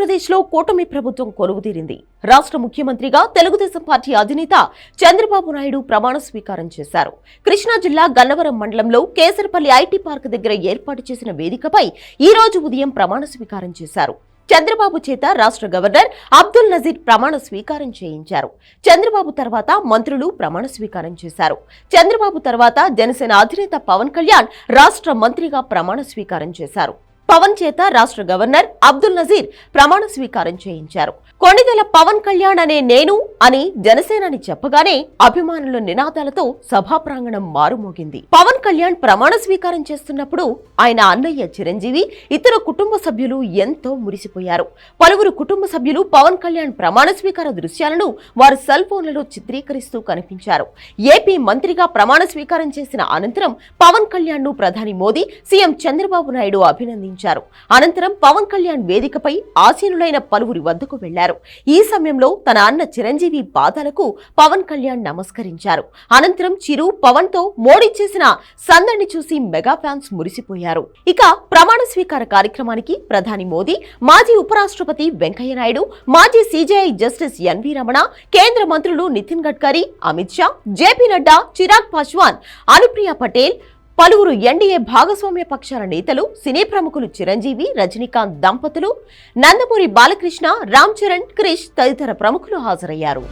ఆంధ్రప్రదేశ్లో కూటమి ప్రభుత్వం కొలువుదీరింది. రాష్ట్ర ముఖ్యమంత్రిగా తెలుగుదేశం పార్టీ అధినేత చంద్రబాబు నాయుడు ప్రమాణ స్వీకారం చేశారు. కృష్ణా జిల్లా గన్నవరం మండలంలో కేసరపల్లి ఐటీ పార్క్ దగ్గర ఏర్పాటు చేసిన వేదికపై ఈ రోజు ఉదయం ప్రమాణ స్వీకారం చేశారు. చంద్రబాబు చేత రాష్ట్ర గవర్నర్ అబ్దుల్ నజీర్ ప్రమాణ స్వీకారం చేయించారు. చంద్రబాబు తర్వాత మంత్రులు ప్రమాణ స్వీకారం చేశారు. చంద్రబాబు తర్వాత జనసేన అధినేత పవన్ కళ్యాణ్ రాష్ట్ర మంత్రిగా ప్రమాణ స్వీకారం చేశారు. పవన్ చేత రాష్ట్ర గవర్నర్ అబ్దుల్ నజీర్ ప్రమాణ స్వీకారం చేయించారు. కొణిదెల పవన్ కళ్యాణ్ అనే నేను అని జనసేనని చెప్పగానే అభిమానుల నినాదాలతో సభా ప్రాంగణం మారుమోగింది. పవన్ కళ్యాణ్ ప్రమాణ స్వీకారం చేస్తున్నప్పుడు ఆయన అన్నయ్య చిరంజీవి ఇతర కుటుంబ సభ్యులు ఎంతో మురిసిపోయారు. పలువురు కుటుంబ సభ్యులు పవన్ కళ్యాణ్ ప్రమాణ స్వీకార దృశ్యాలను వారి సెల్ ఫోన్లలో చిత్రీకరిస్తూ కనిపించారు. ఏపీ మంత్రిగా ప్రమాణ స్వీకారం చేసిన అనంతరం పవన్ కళ్యాణ్ను ప్రధాని మోదీ సీఎం చంద్రబాబు నాయుడు అభినందించారు. అనంతరం పవన్ కళ్యాణ్ వేదికపై ఆసీనులైన పలువురి వద్దకు వెళ్ళారు. ఈ సమయంలో తన అన్న చిరంజీవి పాదాలకు పవన్ కళ్యాణ్ నమస్కరించారు. అనంతరం చిరు పవన్తో మోడీ చేసిన సందడిని చూసి మెగా ఫ్యాన్స్ మురిసిపోయారు. ఇక ప్రమాణ స్వీకార కార్యక్రమానికి ప్రధాని మోదీ మాజీ ఉపరాష్ట్రపతి వెంకయ్య నాయుడు మాజీ సీజేఐ జస్టిస్ ఎన్వి రమణ కేంద్ర మంత్రులు నితిన్ గడ్కరీ అమిత్ షా జేపీ నడ్డా చిరాగ్ పాస్వాన్ అనుప్రియ పటేల్ పలువురు ఎన్డీఏ భాగస్వామ్య పక్షాల నేతలు సినీ ప్రముఖులు చిరంజీవి రజనీకాంత్ దంపతులు నందమూరి బాలకృష్ణ రామ్ చరణ్ క్రిష్ తదితర ప్రముఖులు హాజరయ్యారు.